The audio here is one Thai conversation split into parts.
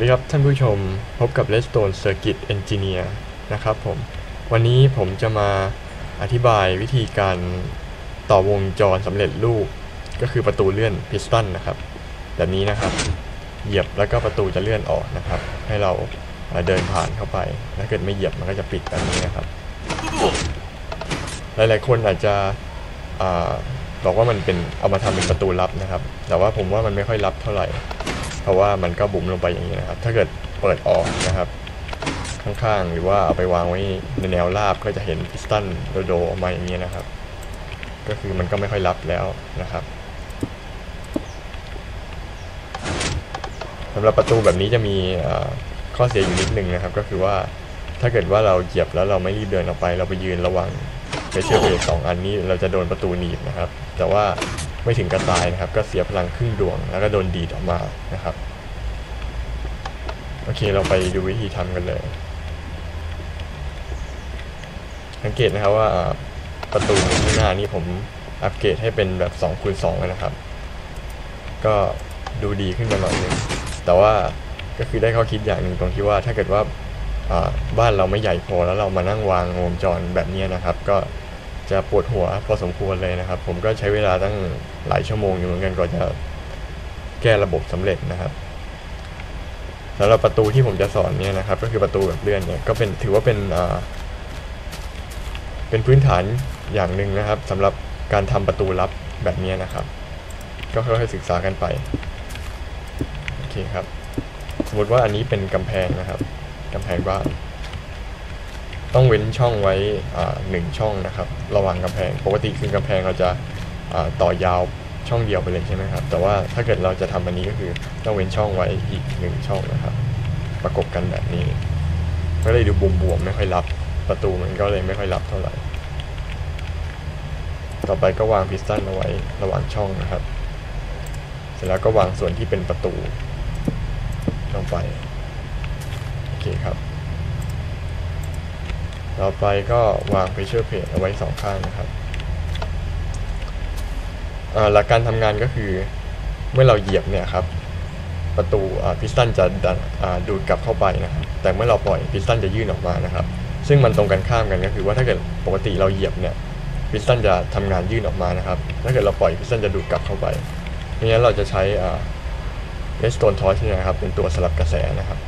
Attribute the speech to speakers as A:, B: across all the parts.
A: สวัสดีครับท่านผู้ชมพบกับ Redstone Circuit Engineer นะครับผม วันนี้ผมจะมาอธิบายวิธีการต่อวงจรสำเร็จรูป ก็คือประตูเลื่อนพิสตันนะครับ แบบนี้นะครับ เหยียบแล้วก็ประตูจะเลื่อนออกนะครับ ให้เราเดินผ่านเข้าไป ถ้าเกิดไม่เหยียบมันก็จะปิดแบบนี้นะครับ หลายๆคนอาจจะบอกว่ามันเป็นเอามาทำเป็นประตูลับนะครับ แต่ว่าผมว่ามันไม่ค่อยลับเท่าไหร่ เพราะว่ามันก็บุ๋มลงไปอย่างนี้นะครับ ถ้าเกิดเปิดออกนะครับ ข้างๆ หรือว่าเอาไปวางไว้ในแนวราบก็จะเห็นพิสตันโดดๆออกมาอย่างนี้นะครับ ก็คือมันก็ไม่ค่อยลับแล้วนะครับสำหรับประตูแบบนี้จะมีข้อเสียอยู่นิดนึงนะครับ ก็คือว่าถ้าเกิดว่าเราเหยียบแล้วเราไม่รีบเดินออกไป เราไปยืนระว่างเฟเชอร์เบสสองอันนี้เราจะโดนประตูหนีบนะครับ แต่ว่า ไม่ถึงกระตายนะครับ ก็เสียพลังครึ่งดวง แล้วก็โดนดีดออกมานะครับ โอเคเราไปดูวิธีทำกันเลย สังเกตนะครับว่าประตูข้างหน้านี้ผมอัปเกรดให้เป็นแบบ2คูณ2แล้วนะครับ ก็ดูดีขึ้นมาหน่อยนึงแต่ว่าก็คือได้ข้อคิดอย่างหนึ่งตรงที่ว่าถ้าเกิดว่าบ้านเราไม่ใหญ่พอแล้วเรามานั่งวางวงจรแบบนี้นะครับ ก็ จะปวดหัวพอสมควรเลยนะครับ ผมก็ใช้เวลาตั้งหลายชั่วโมงอยู่เหมือนกันกว่อนจะแก้ระบบสำเร็จนะครับสำหรับประตูที่ผมจะสอนเนี่ยนะครับ ก็คือประตูแบบเลื่อนเนี่ยก็เป็นถือว่าเป็นอ่าเป็นพื้นฐานอย่างหนึ่งนะครับสำหรับการทำประตูลับแบบนี้นะครับ ก็ค่อยๆศึกษากันไปโอเคครับ สมมติว่าอันนี้เป็นกำแพงนะครับกำแพงบ้าน ต้องเว้นช่องไว้อ่าหนึ่งช่องนะครับ ระหว่างกำแพง ปกติคือกำแพงเราจะต่อยาวช่องเดียวไปเลยใช่ไหมครับ แต่ว่าถ้าเกิดเราจะทำอันนี้ก็คือต้องเว้นช่องไว้อีกหนึ่งช่องนะครับ ประกบกันแบบนี้ ก็เลยดูบวมๆไม่ค่อยรับ ประตูมันก็เลยไม่ค่อยรับเท่าไหร่ ต่อไปก็วางพิสตันเอาไว้ระหว่างช่องนะครับ เสร็จแล้วก็วางส่วนที่เป็นประตูลงไป โอเคครับ ต่อไปก็วาง pressure plate เอาไว้สองข้างนะครับหลักการทำงานก็คือเมื่อเราเหยียบเนี่ยครับ ประตูพิสตันจะด,ดูดกลับเข้าไปนะครับแต่เมื่อเราปล่อยพิสตันจะยื่นออกมานะครับ ซึ่งมันตรงกันข้ามกันก็คือว่าถ้าเกิดปกติเราเหยียบเนี่ยพิสตันจะทำงานยื่นออกมานะครับ ถ้าเกิดเราปล่อยพิสตันจะดูดกลับเข้าไปดังนั้นเราจะใช้เลสโตนทอร์ชเนี่ยนะครับ เป็นตัวสลับกระแสนะครับ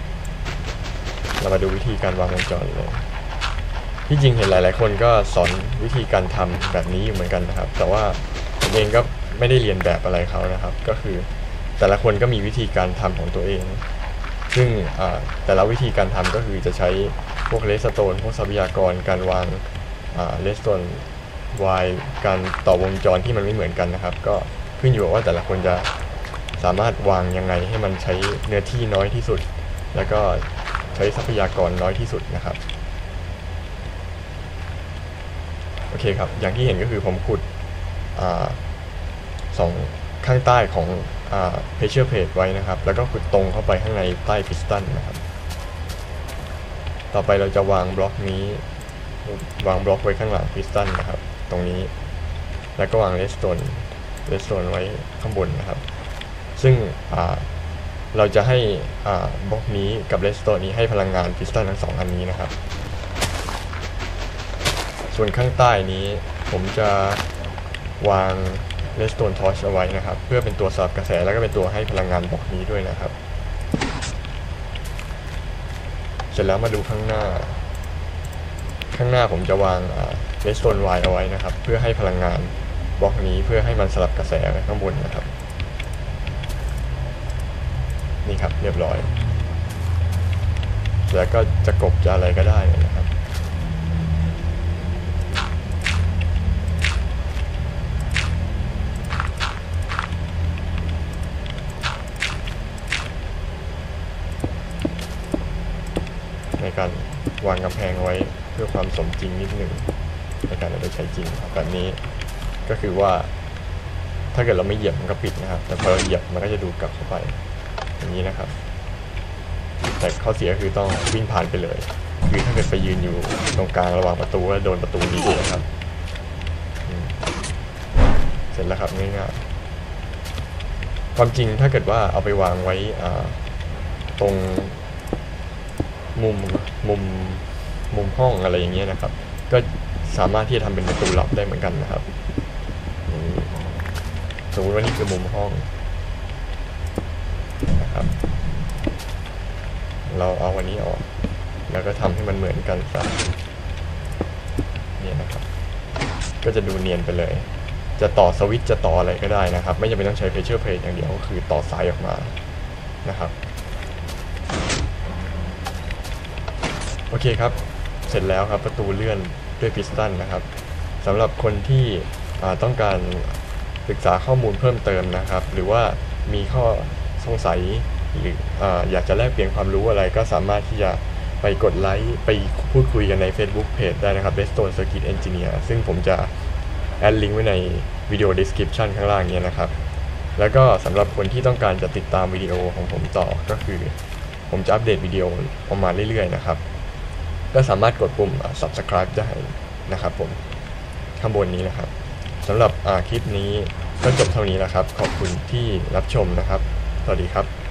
A: เรามาดูวิธีการวางวงจรเลย ที่จริงเห็นหลาย ๆ คนก็สอนวิธีการทำแบบนี้อยู่เหมือนกันนะครับ แต่ว่าผมเองก็ไม่ได้เรียนแบบอะไรเขานะครับ ก็คือแต่ละคนก็มีวิธีการทำของตัวเอง ซึ่งแต่ละวิธีการทำก็คือจะใช้พวกเลสโตนพวกทรัพยากรการวางเลสโตนวายการต่อวงจรที่มันไม่เหมือนกันนะครับ ก็ขึ้นอยู่กับว่าแต่ละคนจะสามารถวางยังไงให้มันใช้เนื้อที่น้อยที่สุด แล้วก็ใช้ทรัพยากรน้อยที่สุดนะครับ โอเคครับ อย่างที่เห็นก็คือผมขุดอสองข้างใต้ของอ่า pressure plate ไว้นะครับ แล้วก็ขุดตรงเข้าไปข้างในใต้พิสตันนะครับ ต่อไปเราจะวางบล็อกนี้วางบล็อกไว้ข้างหลังพิสตันนะครับ ตรงนี้ แล้วก็วางเลสโตนเลสโตนไว้ข้างบนนะครับ ซึ่งเราจะให้บล็อกนี้กับเลสโตนนี้ให้พลังงานพิสตันทั้งสองอันนี้นะครับ ส่วนข้างใต้นี้ผมจะวางเลสโตนทอชเอาไว้นะครับ เพื่อเป็นตัวสลับกระแสแล้วก็เป็นตัวให้พลังงานบล็อกนี้ด้วยนะครับ เสร็จแล้วมาดูข้างหน้า ข้างหน้าผมจะวางเลสโตนไวเอาไว้นะครับ เพื่อให้พลังงานบล็อกนี้เพื่อให้มันสลับกระแสไปข้างบนนะครับ นี่ครับเรียบร้อย แล้วก็จะกบจะอะไรก็ได้นะครับ ในการ วางกำแพงไว้เพื่อความสมจริงนิดหนึ่งในการเอาไปใช้จริงครับแบบนี้ก็คือว่า ถ้าเกิดเราไม่เหยียบมันก็ปิดนะครับ แต่พอเราเหยียบมันก็จะดูดกลับเข้าไปอย่างนี้นะครับ แต่ข้อเสียคือต้องวิ่งผ่านไปเลยคือถ้าเกิดไปยืนอยู่ตรงกลางระหว่างประตูแล้วโดนประตูนี้นะครับเสร็จแล้วครับง่ายๆความจริงถ้าเกิดว่าเอาไปวางไว้ตรง มุมมุมมุมห้องอะไรอย่างเงี้ยนะครับ ก็สามารถที่จะทำเป็นประตูลับได้เหมือนกันนะครับสมมติว่านี่คือมุมห้องนะครับ เราเอาวันนี้ออก แล้วก็ทำให้มันเหมือนกันซะเนี่ยนะครับ ก็จะดูเนียนไปเลย จะต่อสวิตช์จะต่ออะไรก็ได้นะครับ ไม่จำเป็นต้องใช้ pressure plate อย่างเดียวก็คือต่อสายออกมานะครับ โอเคครับ เสร็จแล้วครับประตูเลื่อนด้วยพิสตันนะครับสำหรับคนที่ต้องการศึกษาข้อมูลเพิ่มเติมนะครับ หรือว่ามีข้อสงสัยหรือออยากจะแลกเปลี่ยนความรู้อะไรก็สามารถที่จะไปกดไลค์ไปพูดคุยกันใน Facebook Page ได้นะครับ Redstone Circuit Engineer ซึ่งผมจะแอดลิงก์ไว้ในวิดีโอ description ข้างล่างนี้นะครับ แล้วก็สำหรับคนที่ต้องการจะติดตามวิดีโอของผมต่อก็คือ ผมจะอัปเดตวิดีโอออกมาเรื่อยๆนะครับ ก็สามารถกดปุ่ม subscribe ได้นะครับผมข้างบนนี้นะครับสำหรับคลิปนี้ก็จบเท่านี้แล้วครับ ขอบคุณที่รับชมนะครับ สวัสดีครับ